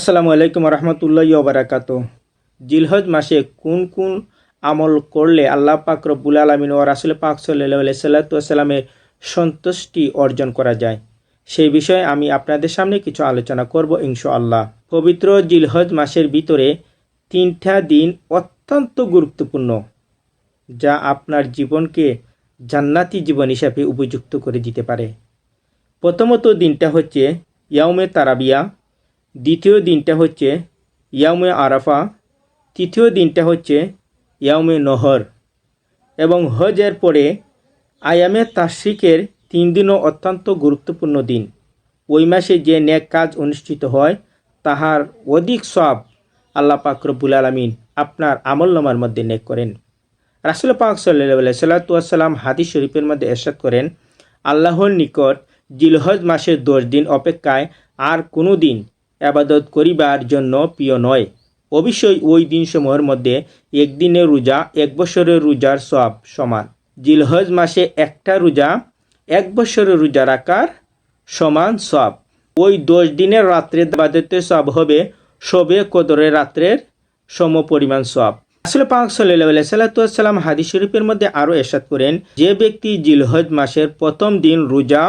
আসসালামু আলাইকুম রহমতুল্লাহ বারাকাত জিলহজ মাসে কোন কোন আমল করলে আল্লাহ পাক রব্বুল আলমিন ও রাসুল পাক সাল্লাহ সাল্লাতামের সন্তুষ্টি অর্জন করা যায়? সেই বিষয়ে আমি আপনাদের সামনে কিছু আলোচনা করব ইনশাআল্লাহ। পবিত্র জিলহজ মাসের ভিতরে তিনটা দিন অত্যন্ত গুরুত্বপূর্ণ, যা আপনার জীবনকে জান্নাতি জীবন হিসাবে উপযুক্ত করে দিতে পারে। প্রথমত দিনটা হচ্ছে ইয়াউমে তারাবিয়া দ্বিতীয় দিনটা হচ্ছে ইয়াউমে আরাফা, তৃতীয় দিনটা হচ্ছে ইয়াউমে নহর। এবং হজের পরে আয়ামে তাশরিকের তিন দিনও অত্যন্ত গুরুত্বপূর্ণ দিন। ওই মাসে যে ন্যাক কাজ অনুষ্ঠিত হয়, তাহার অধিক সব আল্লাহ পাক রব্বুল আলমিন আপনার আমলনামার মধ্যে নেক করেন। রাসুল পাক সাল্লাহ সাল্লাতাম হাদিস শরীফের মধ্যে এরশাদ করেন, আল্লাহর নিকট জিলহজ মাসের দশ দিন অপেক্ষায় আর কোনো দিন আবাদত করিবার জন্য প্রিয় নয়। অবশ্যই ওই দিনসমূহের মধ্যে একদিনের রোজা, এক বছরের রোজার সব সমান। জিলহজ মাসে একটা রোজা, এক বছরের রোজা রাখার সমান সব ওই দশ দিনের রাত্রে আবাদতের সব হবে সবে কদরের রাত্রের সম পরিমাণ সব আসলে পাক সাল্লাহ সাল্লাতাম হাদিস শরীফের মধ্যে আরও এরশাদ করেন, যে ব্যক্তি জিলহজ মাসের প্রথম দিন রোজা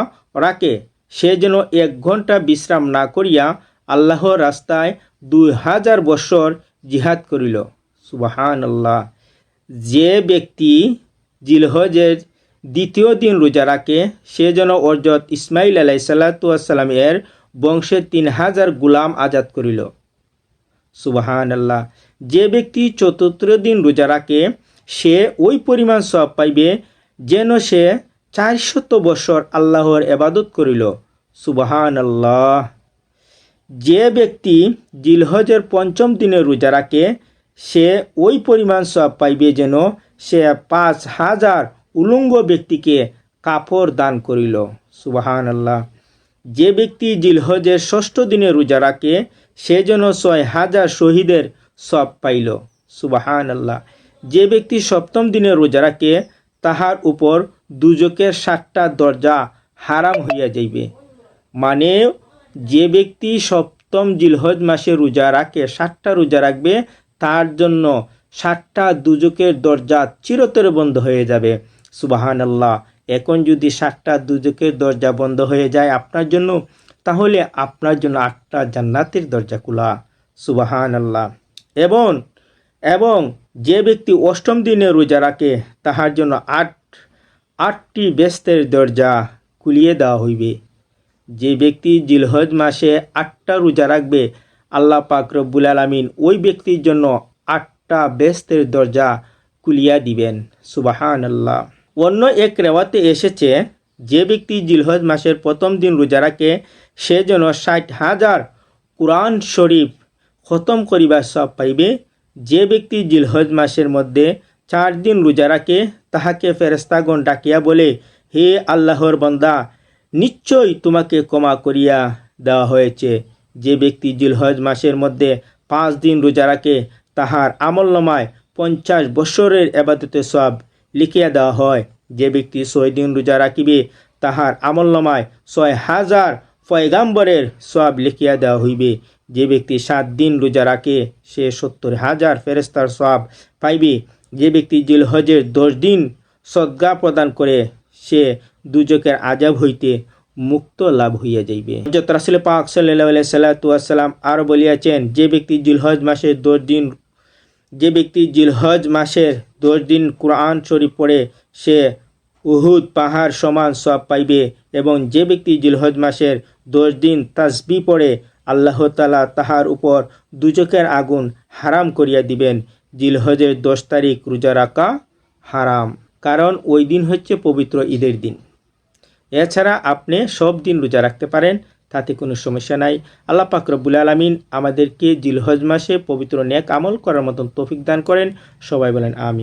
রাখে, সে যেন এক ঘণ্টা বিশ্রাম না করিয়া আল্লাহর রাস্তায় দুই হাজার বছর জিহাদ করিল। সুবাহান আল্লাহ যে ব্যক্তি জিলহজের দ্বিতীয় দিন রোজা রাখে, সে যেন অর্জত ইসমাইল আলাই সাল্লাতাম এর বংশে তিন হাজার গুলাম আজাদ করিল। সুবাহান আল্লাহ যে ব্যক্তি চতুর্থ দিন রোজা রাখে, সে ওই পরিমাণ সব পাইবে যেন সে চারশত বছর আল্লাহর এবাদত করিল। সুবাহান আল্লাহ যে ব্যক্তি জিলহজের পঞ্চম দিনে রোজা রাখে, সে ওই পরিমাণ সব পাইবে যেন সে পাঁচ হাজার উলঙ্গ ব্যক্তিকে কাপড় দান করিল। সুবাহান আল্লাহ যে ব্যক্তি জিলহজের ষষ্ঠ দিনে রোজা রাখে, সে যেন ছয় হাজার শহীদের সব পাইল। সুবাহান আল্লাহ যে ব্যক্তি সপ্তম দিনে রোজা রাখে, তাহার উপর দুজকের সাতটা দরজা হারাম হইয়া যাইবে। মানে যে ব্যক্তি সপ্তম জিলহজ মাসে রোজা রাখে, সাতটা রোজা রাখবে, তার জন্য সাতটা দুজকের দরজা চিরতরে বন্ধ হয়ে যাবে। সুবাহান আল্লাহ এখন যদি সাতটা দুজকের দরজা বন্ধ হয়ে যায় আপনার জন্য, তাহলে আপনার জন্য আটটা জান্নাতের দরজা খোলা। সুবাহান আল্লাহ এবং এবং যে ব্যক্তি অষ্টম দিনে রোজা রাখে, তাহার জন্য আট, আটটি ব্যস্তের দরজা খুলিয়ে দেওয়া হইবে। যে ব্যক্তি জিলহজ মাসে আটটা রোজা রাখবে, আল্লাহ পাক রব্বুল আলমিন ওই ব্যক্তির জন্য আটটা বেস্তের দরজা কুলিয়া দিবেন। সুবাহান আল্লাহ অন্য এক রেওয়াতে এসেছে, যে ব্যক্তি জিলহজ মাসের প্রথম দিন রোজা রাখে, সে যেন ষাট হাজার কোরআন শরীফ খতম করিবার সব পাইবে। যে ব্যক্তি জিলহজ মাসের মধ্যে চার দিন রোজা রাখে, তাহাকে ফেরেস্তাগণ ডাকিয়া বলে, হে আল্লাহর বন্দা নিশ্চয়ই তোমাকে ক্ষমা করিয়া দেওয়া হয়েছে। যে ব্যক্তি জিলহজ মাসের মধ্যে পাঁচ দিন রোজা রাখে, তাহার আমলনামায় পঞ্চাশ বৎসরের এবাদতে সব লিখিয়া দেওয়া হয়। যে ব্যক্তি ছয় দিন রোজা রাখিবে, তাহার আমলনামায় ছয় হাজার পয়গাম্বরের সব লিখিয়া দেওয়া হইবে। যে ব্যক্তি সাত দিন রোজা রাখে, সে সত্তর হাজার ফেরেস্তার সব পাইবে। যে ব্যক্তি জিলহজের দশ দিন সদ্গা প্রদান করে সে দুজকের আজাব হইতে মুক্ত লাভ হইয়া যাইবে। হজরত রাসুল পাক সাল্লাহ সাল্লাতাম আরও বলিয়াছেন, যে ব্যক্তি জিলহজ মাসের দশ দিন, যে ব্যক্তি জিলহজ মাসের দশ দিন কোরআন শরীফ পড়ে, সে উহুদ পাহাড় সমান সব পাইবে এবং যে ব্যক্তি জিলহজ মাসের দশ দিন তাসবি পড়ে, আল্লাহ তালা তাহার উপর দুচকের আগুন হারাম করিয়া দিবেন। জিলহজের দশ তারিখ রোজা রাখা হারাম। কারণ ওই দিন হচ্ছে পবিত্র ঈদের দিন। এছাড়া আপনি সব দিন রোজা রাখতে পারেন, তাতে কোনো সমস্যা নাই। আল্লাহ পাক রব্বুল আলমিন আমাদেরকে জিলহজ মাসে পবিত্র নেক আমল করার মতন তৌফিক দান করেন। সবাই বলেন আমি